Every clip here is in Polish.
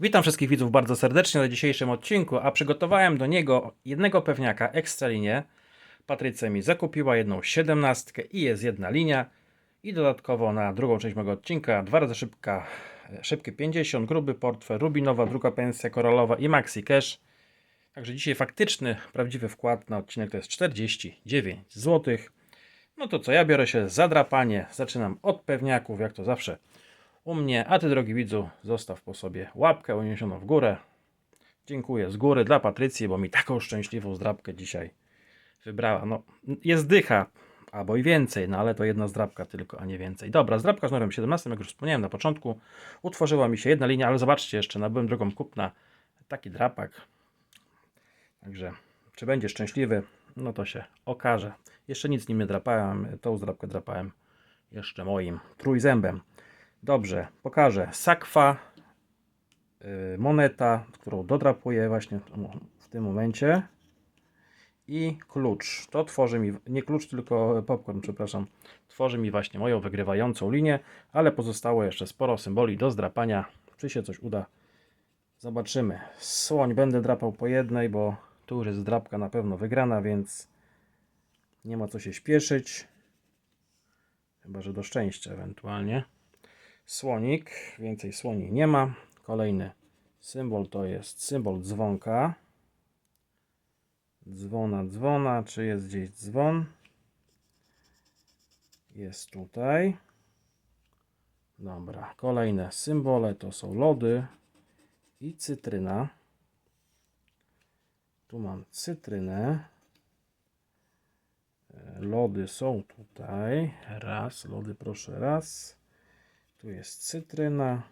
Witam wszystkich widzów bardzo serdecznie na dzisiejszym odcinku, a przygotowałem do niego jednego pewniaka ekstralinię. Patrycja mi zakupiła jedną siedemnastkę i jest jedna linia. I dodatkowo na drugą część mojego odcinka dwa razy szybka, szybkie 50, gruby portfel, rubinowa, druga pensja koralowa i maxi cash. Także dzisiaj faktyczny, prawdziwy wkład na odcinek to jest 49 zł. No to co, ja biorę się za drapanie. Zaczynam od pewniaków, jak to zawsze u mnie. A ty, drogi widzu, zostaw po sobie łapkę uniesioną w górę. Dziękuję z góry dla Patrycji, bo mi taką szczęśliwą zdrabkę dzisiaj wybrała. No, jest dycha, albo i więcej, no ale to jedna zdrabka tylko, a nie więcej. Dobra, zdrabka z numerem 17, jak już wspomniałem na początku, utworzyła mi się jedna linia, ale zobaczcie jeszcze, nabyłem drugą kupna taki drapak. Także, czy będzie szczęśliwy, no to się okaże. Jeszcze nic nim nie drapałem, tą zdrabkę drapałem jeszcze moim trójzębem. Dobrze, pokażę. Sakwa, y, moneta, którą dodrapuję właśnie w tym momencie. I klucz. To tworzy mi, nie klucz, tylko popcorn, przepraszam. Tworzy mi właśnie moją wygrywającą linię, ale pozostało jeszcze sporo symboli do zdrapania. Czy się coś uda? Zobaczymy. Słoń będę drapał po jednej, bo tu jest drapka na pewno wygrana, więc nie ma co się śpieszyć. Chyba, że do szczęścia ewentualnie słonik, więcej słoni nie ma. Kolejny symbol to jest symbol dzwonka. Dzwona, dzwona, czy jest gdzieś dzwon? Jest tutaj. Dobra, kolejne symbole to są lody i cytryna. Tu mam cytrynę. E, Lody są tutaj. Raz, lody proszę, raz. Tu jest cytryna.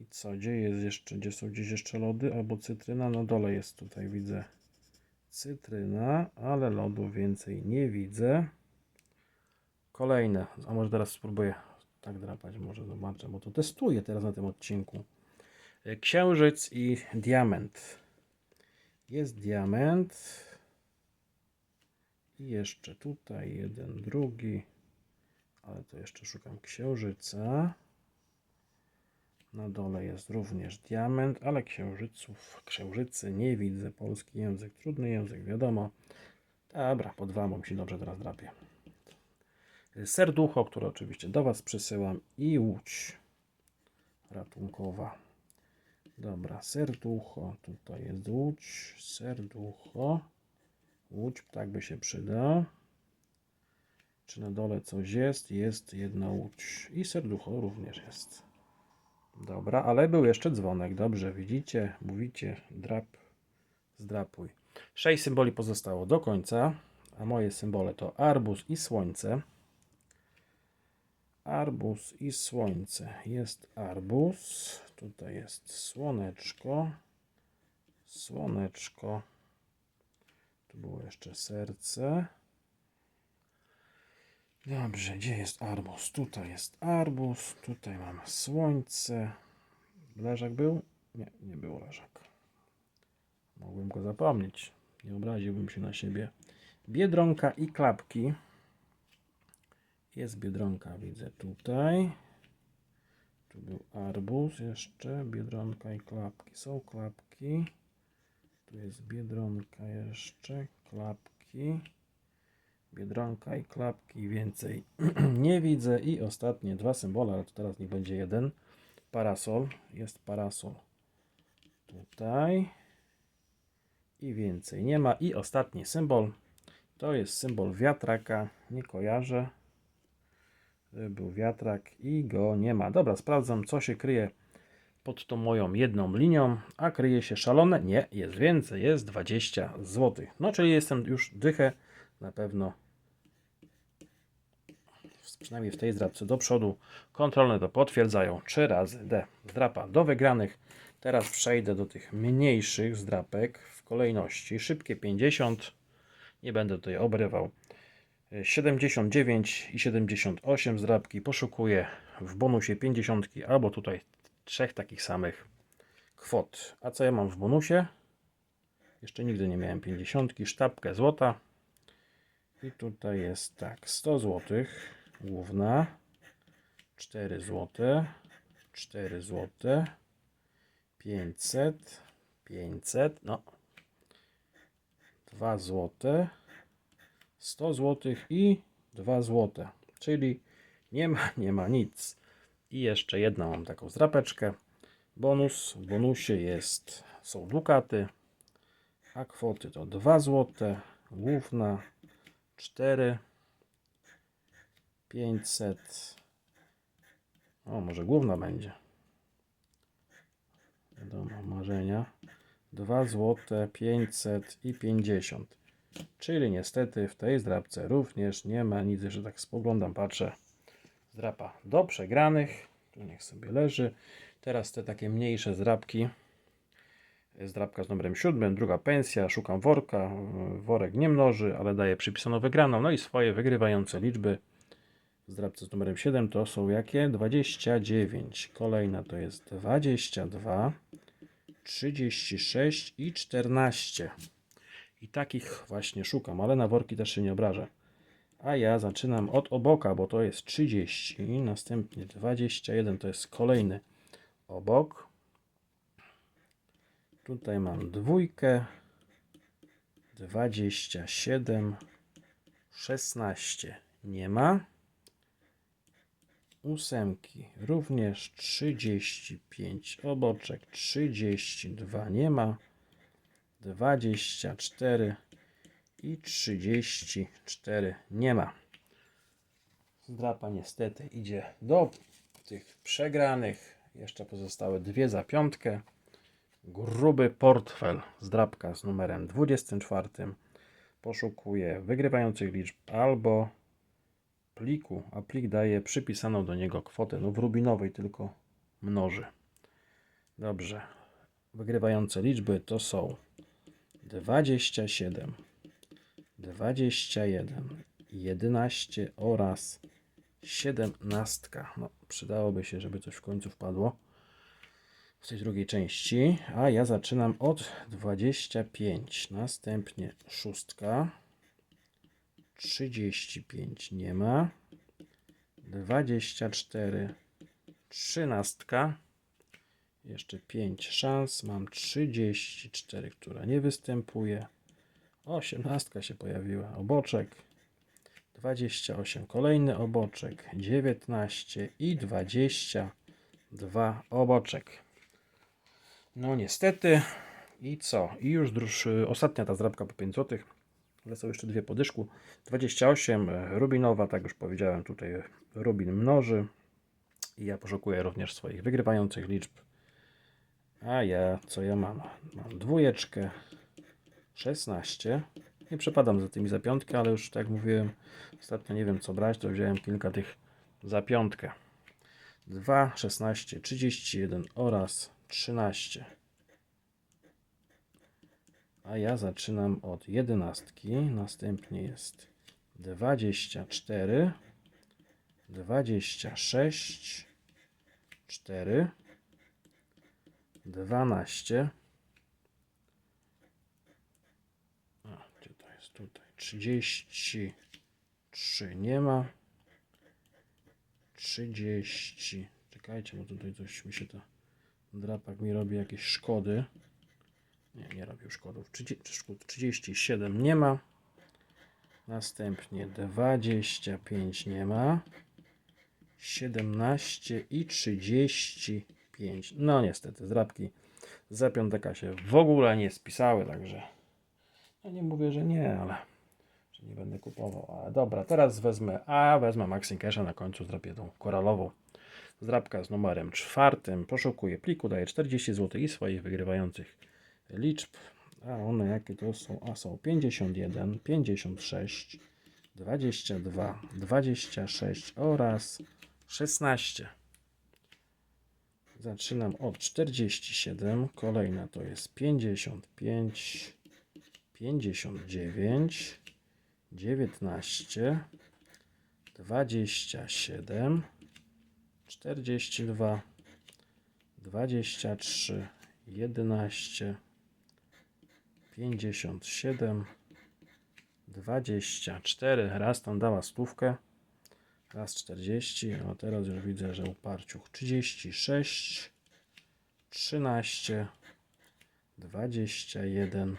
I co, gdzie jest jeszcze, gdzie są gdzieś jeszcze lody albo cytryna? Na dole jest tutaj, widzę cytryna, ale lodów więcej nie widzę. Kolejne, a może teraz spróbuję tak drapać, może zobaczę, bo to testuję teraz na tym odcinku. E, Księżyc i diament. Jest diament. I jeszcze tutaj jeden, drugi ale to jeszcze szukam księżyca. Na dole jest również diament, ale księżyców, księżycy nie widzę. Polski język, trudny język, wiadomo. Dobra, po dwa, bo mi się dobrze teraz drapie. Serducho, które oczywiście do Was przysyłam i łódź ratunkowa. Dobra, serducho, tutaj jest łódź, serducho. Łódź, tak by się przydał. Czy na dole coś jest? Jest jedna łódź. I serducho również jest. Dobra, ale był jeszcze dzwonek. Dobrze, widzicie? Mówicie, drap, zdrapuj. Sześć symboli pozostało do końca, a moje symbole to arbuz i słońce. Arbuz i słońce. Jest arbuz. Tutaj jest słoneczko. Słoneczko. Tu było jeszcze serce. Dobrze, gdzie jest arbuz? Tutaj jest arbuz, tutaj mam słońce. Leżak był? Nie, nie było leżak. Mogłem go zapomnieć. Nie obraziłbym się na siebie. Biedronka i klapki. Jest biedronka, widzę tutaj. Tu był arbuz jeszcze, biedronka i klapki. Są klapki. Tu jest biedronka jeszcze, klapki. Biedronka i klapki, więcej nie widzę. I ostatnie dwa symbole, ale to teraz niech będzie jeden. Parasol, jest parasol tutaj. I więcej nie ma. I ostatni symbol to jest symbol wiatraka. Nie kojarzę. Był wiatrak i go nie ma. Dobra, sprawdzam, co się kryje pod tą moją jedną linią. A kryje się szalone? Nie, jest więcej, jest 20 zł. No, czyli jestem już dychę na pewno przynajmniej w tej zdrapce do przodu. Kontrolne to potwierdzają 3 razy D. Zdrapa do wygranych. Teraz przejdę do tych mniejszych zdrapek w kolejności. Szybkie 50. Nie będę tutaj obrywał. 79 i 78 zdrapki. Poszukuję w bonusie 50 albo tutaj trzech takich samych kwot. A co ja mam w bonusie? Jeszcze nigdy nie miałem 50. Sztabkę złota. I tutaj jest tak, 100 zł główna 4 zł 4 złote, 500, 500, no, 2 złote, 100 złotych i 2 złote, czyli nie ma, nie ma nic. I jeszcze jedną mam taką zdrapeczkę. Bonus, w bonusie jest, są dukaty, a kwoty to 2 złote, główna 4, 500, o może główna będzie. Wiadomo, marzenia. 2 złote, 500 i 50. Czyli niestety w tej zdrapce również nie ma nic, że tak spoglądam, patrzę. Zdrapa do przegranych. Tu niech sobie leży. Teraz te takie mniejsze zdrapki. Zdrapka z numerem 7, druga pensja, szukam worka. Worek nie mnoży, ale daje przypisaną wygraną. No i swoje wygrywające liczby. W zdrapce z numerem 7 to są jakie? 29. Kolejna to jest 22, 36 i 14. I takich właśnie szukam, ale na worki też się nie obrażę. A ja zaczynam od oboka, bo to jest 30, następnie 21 to jest kolejny obok. Tutaj mam dwójkę, 27, 16 nie ma. Ósemki również 35, oboczek 32 nie ma. 24 i 34 nie ma. Zdrapa niestety idzie do tych przegranych. Jeszcze pozostały dwie za piątkę. Gruby portfel zdrapka z numerem 24. Poszukuje wygrywających liczb albo pliku, a plik daje przypisaną do niego kwotę. No w rubinowej tylko mnoży. Dobrze. Wygrywające liczby to są 27, 21, 11 oraz 17. No, przydałoby się, żeby coś w końcu wpadło w tej drugiej części. A ja zaczynam od 25, następnie szóstka, 35 nie ma, 24, 13. Jeszcze 5 szans. Mam 34, która nie występuje. 18 się pojawiła. Oboczek. 28. Kolejny oboczek. 19 i 22 oboczek. No niestety. I co? I już druż, ostatnia ta zdrabka po 5 zł. Ale są jeszcze dwie po dyszku. 28 e, rubinowa, tak już powiedziałem, tutaj rubin mnoży. I ja poszukuję również swoich wygrywających liczb. A ja, co ja mam? Mam dwójeczkę, 16. Nie przepadam za tymi za piątkę, ale już tak mówiłem, ostatnio nie wiem co brać, to wziąłem kilka tych za piątkę. 2, 16, 31 oraz 13. A ja zaczynam od jedenastki, następnie jest 24, 26, 4, 12. A, gdzie to jest tutaj? 33 nie ma. 30. Czekajcie, bo tutaj coś mi się to drapak mi robi jakieś szkody. Nie, nie robił szkodów. 30, 37 nie ma. Następnie 25 nie ma. 17 i 35. No niestety, zdrabki za piąteka się w ogóle nie spisały, także no nie mówię, że nie, ale że nie będę kupował. Ale dobra, teraz wezmę, a wezmę Maxi Casha na końcu zdrapię tą koralową. Zdrabka z numerem czwartym. Poszukuję pliku, daję 40 zł i swoich wygrywających liczb. A one jakie to są? A są 51, 56, 22, 26 oraz 16. Zaczynam od 47. Kolejna to jest 55, 59, 19, 27, 42, 23, 11, 57, 24. Raz tam dała stówkę. Raz 40, a teraz już widzę, że uparciuch 36, 13, 21,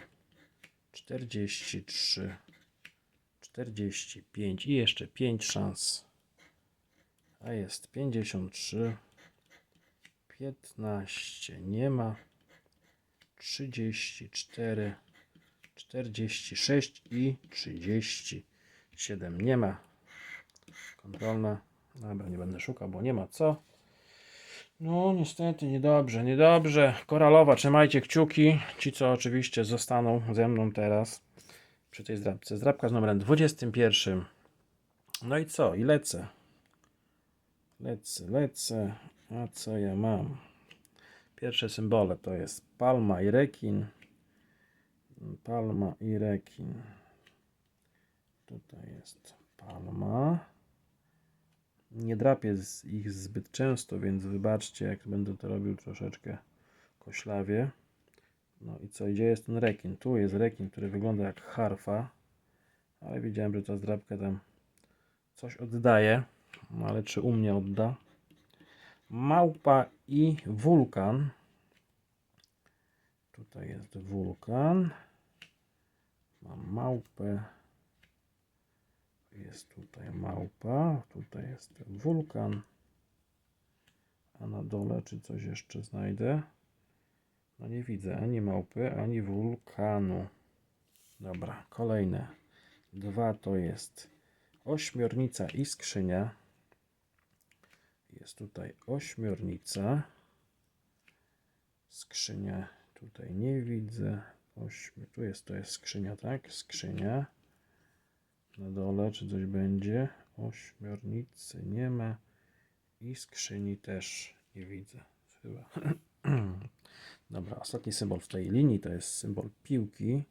43, 45 i jeszcze 5 szans. A jest 53, 15 nie ma, 34, 46 i 37 nie ma. Kontrolna. Dobra, nie będę szukał, bo nie ma co. No, niestety, niedobrze, niedobrze. Koralowa, trzymajcie kciuki. Ci, co oczywiście zostaną ze mną teraz przy tej zdrabce. Zdrabka z numerem 21. No i co? I lecę. Lecę, lecę. A co ja mam? Pierwsze symbole to jest palma i rekin. Palma i rekin. Tutaj jest palma. Nie drapię ich zbyt często, więc wybaczcie, jak będę to robił troszeczkę koślawie. No i co, gdzie jest ten rekin? Tu jest rekin, który wygląda jak harfa, ale widziałem, że ta zdrabka tam coś oddaje, no ale czy u mnie odda? Małpa i wulkan. Tutaj jest wulkan. Mam małpę. Jest tutaj małpa, tutaj jest wulkan. A na dole czy coś jeszcze znajdę? No nie widzę ani małpy, ani wulkanu. Dobra, kolejne. Dwa to jest ośmiornica i skrzynia. Jest tutaj ośmiornica. Skrzynia tutaj nie widzę. Ośmi... Tu jest, to jest skrzynia, tak? Skrzynia. Na dole, czy coś będzie? Ośmiornicy nie ma. I skrzyni też nie widzę. Chyba. Dobra, ostatni symbol w tej linii to jest symbol piłki.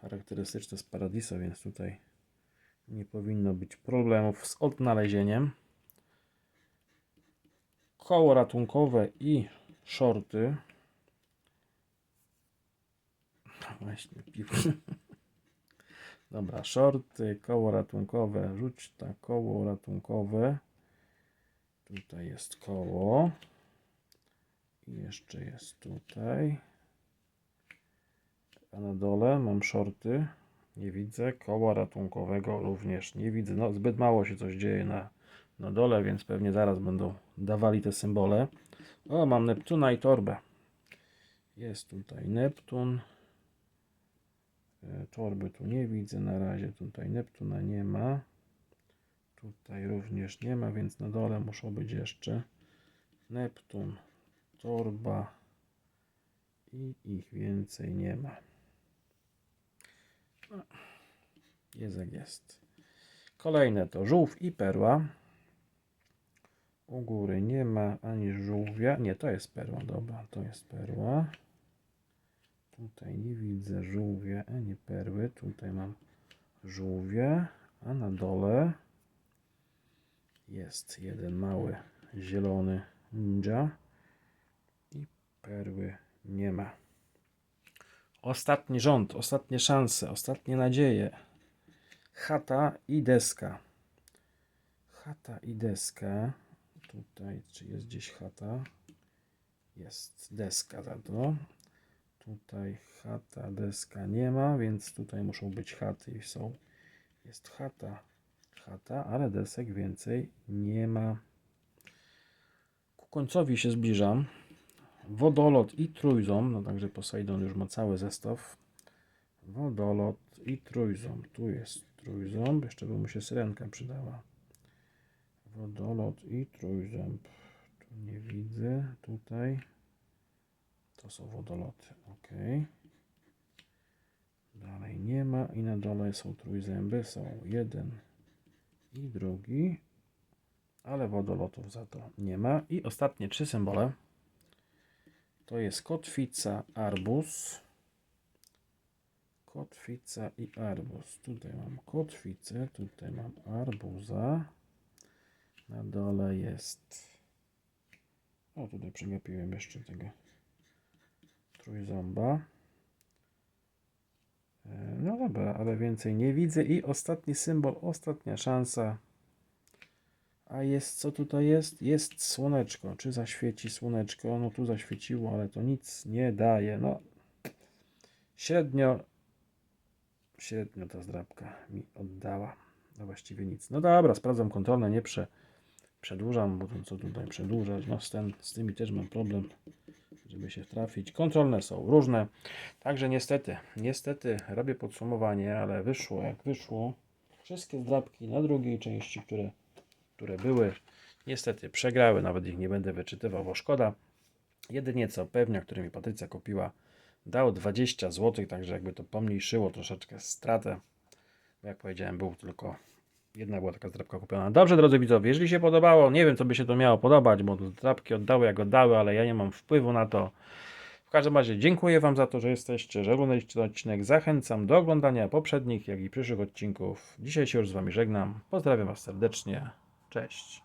Charakterystyczny z Paradisa, więc tutaj nie powinno być problemów z odnalezieniem. Koło ratunkowe i shorty. Właśnie piłki. Dobra, shorty, koło ratunkowe, rzuć ta koło ratunkowe. Tutaj jest koło. I jeszcze jest tutaj. A na dole mam shorty. Nie widzę. Koła ratunkowego również nie widzę. No, zbyt mało się coś dzieje na, na dole, więc pewnie zaraz będą dawali te symbole. O, mam Neptuna i torbę. Jest tutaj Neptun. E, Torby tu nie widzę na razie. Tutaj Neptuna nie ma. Tutaj również nie ma, więc na dole muszą być jeszcze Neptun, torba i ich więcej nie ma. No, Jest jak jest. Kolejne to żółw i perła. U góry nie ma ani żółwia. Nie, to jest perła. Dobra, to jest perła. Tutaj nie widzę żółwia ani perły. Tutaj mam żółwie, a na dole jest jeden mały zielony ninja i perły nie ma. Ostatni rząd, ostatnie szanse, ostatnie nadzieje. Chata i deska. Chata i deska. Tutaj, czy jest gdzieś chata? Jest deska za to. Tutaj chata, deska nie ma, więc tutaj muszą być chaty i są. Jest chata, chata, ale desek więcej nie ma. Ku końcowi się zbliżam. Wodolot i trójząb, no także Poseidon już ma cały zestaw. Wodolot i trójząb. Tu jest trójząb, jeszcze by mu się syrenka przydała. Wodolot i trójząb. Tu nie widzę, tutaj. To są wodoloty, ok. Dalej nie ma i na dole są trójzęby, są jeden i drugi, ale wodolotów za to nie ma. I ostatnie trzy symbole to jest kotwica, arbuz, kotwica i arbuz. Tutaj mam kotwicę, tutaj mam arbuza, na dole jest, o tutaj przegapiłem jeszcze tego trójząba. E, No dobra, ale więcej nie widzę. I ostatni symbol, ostatnia szansa. A jest, co tutaj jest? Jest słoneczko. Czy zaświeci słoneczko? No tu zaświeciło, ale to nic nie daje. No, średnio, średnio ta zdrabka mi oddała. No właściwie nic. No dobra, sprawdzam kontrolne, nie prze, przedłużam, bo to co tutaj przedłużać. No z, ten, z tymi też mam problem, żeby się trafić. Kontrolne są różne. Także niestety, niestety robię podsumowanie, ale wyszło jak wyszło. Wszystkie zdrabki na drugiej części, które, które były, niestety przegrały. Nawet ich nie będę wyczytywał, bo szkoda. Jedynie co pewnia, który mi Patrycja kupiła, dał 20 zł, także jakby to pomniejszyło troszeczkę stratę. Bo jak powiedziałem, był tylko jedna była taka zdrabka kupiona. Dobrze, drodzy widzowie, jeżeli się podobało, nie wiem, co by się to miało podobać, bo zdrabki oddały jak oddały, ale ja nie mam wpływu na to. W każdym razie dziękuję Wam za to, że jesteście, że oglądaliście ten odcinek. Zachęcam do oglądania poprzednich, jak i przyszłych odcinków. Dzisiaj się już z Wami żegnam. Pozdrawiam Was serdecznie. Cześć.